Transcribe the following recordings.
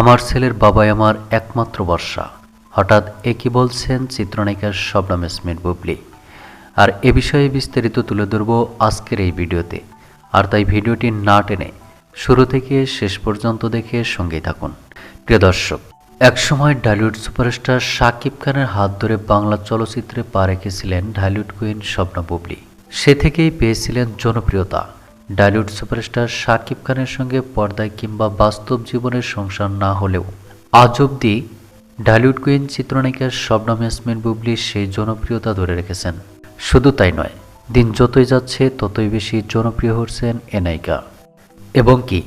আমার ছেলের বাবাই আমার একমাত্র বর্ষা। হঠাৎ একই বলছেন চিত্রনায়িকা শবনম ইসমিন বুবলি। আর এ বিষয়ে বিস্তারিত তুলে ধরব আজকের এই ভিডিওতে। আর তাই ভিডিওটি না টেনে শুরু থেকে শেষ পর্যন্ত দেখে সঙ্গেই থাকুন। প্রিয় দর্শক, একসময় ঢালিউড সুপারস্টার শাকিব খানের হাত ধরে বাংলা চলচ্চিত্রে পা রেখেছিলেন ঢালিউড কুইন স্বপ্ন বুবলি। সে থেকেই পেয়েছিলেন জনপ্রিয়তা। ঢালিউড সুপারস্টার শাকিব খানের সঙ্গে পর্দায় কিংবা বাস্তব জীবনের সংসার না হলেও। আজ অবধি ঢালিউড কুইন চিত্রনায়িকা শবনম ইয়াসমিন বুবলি সেই জনপ্রিয়তা ধরে রেখেছেন। শুধু তাই নয়, দিন যতই যাচ্ছে, ততই বেশি জনপ্রিয় হচ্ছেন এ নায়িকা। এবং কি,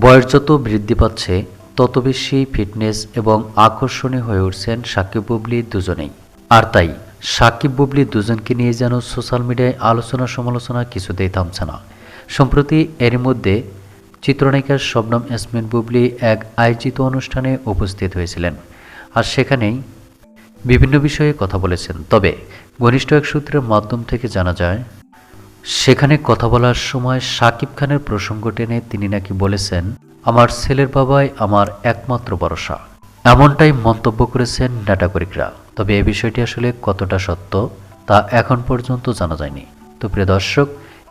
বয়স যত বৃদ্ধি পাচ্ছে, তত বেশি ফিটনেস এবং আকর্ষণীয় হয়ে উঠছেন সাকিব বুবলি দুজনেই। আর তাই সাকিব বুবলি দুজনকে নিয়ে যেন সোশ্যাল মিডিয়ায় আলোচনা সমালোচনা কিছুতেই থামছে না। সম্প্রতি এরই মধ্যে চিত্রনায়িকা শবনম ইয়াসমিন বুবলি এক আয়োজিত অনুষ্ঠানে উপস্থিত হয়েছিলেন। আর সেখানেই বিভিন্ন বিষয়ে কথা বলেছেন। তবে ঘনিষ্ঠ এক সূত্রের মাধ্যম থেকে জানা যায়, সেখানে কথা বলার সময় সাকিব খানের প্রসঙ্গ টেনে তিনি নাকি বলেছেন, আমার ছেলের বাবাই আমার একমাত্র ভরসা। এমনটাই মন্তব্য করেছেন নাটাগরিকরা তবে এ বিষয়টি আসলে কতটা সত্য তা এখন পর্যন্ত জানা যায়নি। তো প্রিয় দর্শক